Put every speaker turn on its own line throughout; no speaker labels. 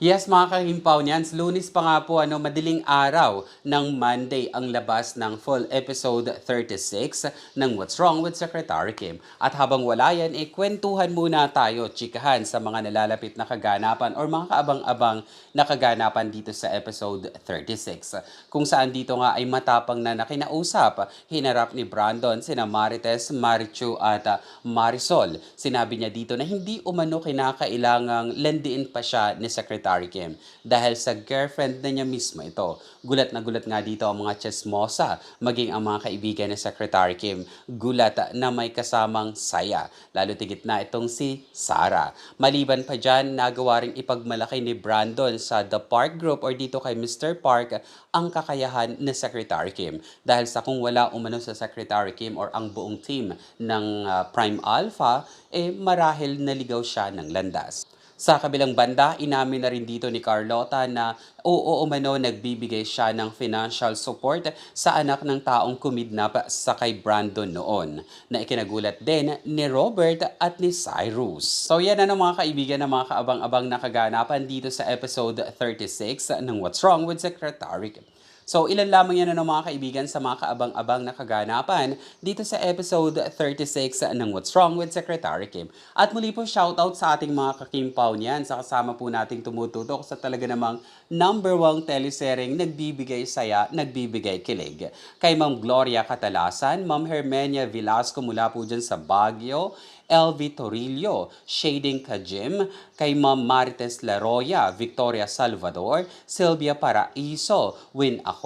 Yes, mga kahimpaw niyan, lunis pa nga po, ano, madiling araw ng Monday ang labas ng full episode 36 ng What's Wrong with Secretary Kim. At habang wala yan, eh, kwentuhan muna tayo, chikahan sa mga nalalapit na kaganapan or mga kaabang-abang na kaganapan dito sa episode 36. Kung saan dito nga ay matapang na nakinausap, hinarap ni Brandon sina Marites, Marichu at ah, Marisol. Sinabi niya dito na hindi umano kinakailangang landiin pa siya ni Secretary Kim dahil sa girlfriend na niya mismo ito. Gulat na gulat nga dito ang mga chismosa, maging ang mga kaibigan ni Secretary Kim. Gulat na may kasamang saya, lalo tigit na itong si Sarah. Maliban pa dyan, nagawa ring ipagmalaki ni Brandon sa The Park Group or dito kay Mr. Park ang kakayahan ni Secretary Kim. Dahil sa kung wala umano sa Secretary Kim or ang buong team ng ah, Prime Alpha, eh marahil naligaw siya ng landas. Sa kabilang banda, inamin na rin dito ni Carlota na oo umano nagbibigay siya ng financial support sa anak ng taong kumidnap sa kay Brandon noon na ikinagulat din ni Robert at ni Cyrus. So yan na ng mga kaibigan na mga kaabang-abang na kaganapan dito sa episode 36 ng What's Wrong with Secretary Kim. So, ilan lamang yan ng mga kaibigan sa mga kaabang-abang na kaganapan dito sa episode 36 ng What's Wrong with Secretary Kim. At muli po shoutout sa ating mga kakimpaw niyan sa kasama po nating tumututok sa talaga namang number one telesereng nagbibigay saya, nagbibigay kilig. Kay Ma'am Gloria Catalasan, Ma'am Hermenia Velasco mula po dyan sa Baguio, LV Torillo, Shading Kajim, kay Ma'am Marites Laroya, Victoria Salvador, Sylvia Paraiso, Win Ako,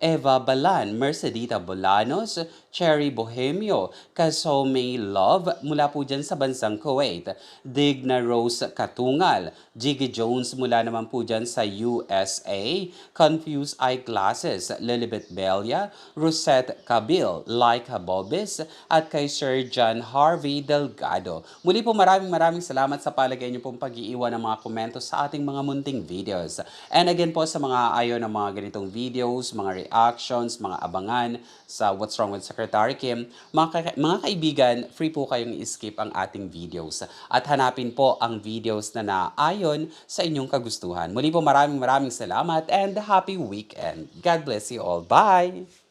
Eva Balan, Mercedita Bolanos, Cherry Bohemio, Kasome Love mula po dyan sa bansang Kuwait, Digna Rose Katungal, Jiggy Jones mula naman po dyan sa USA, Confused Eyeglasses, Lilibet Belia, Rosette Cabil, Laika Bobis, at kay Sir John Harvey Delgado. Muli po maraming maraming salamat sa palagay niyo pong pag-iiwan ng mga komento sa ating mga munting videos. And again po sa mga ayaw ng mga ganitong videos, mga reactions, mga abangan sa What's Wrong with Secretary Kim, mga, mga kaibigan, free po kayong i-skip ang ating videos at hanapin po ang videos na naayon sa inyong kagustuhan. Muli po maraming maraming salamat and happy weekend. God bless you all. Bye!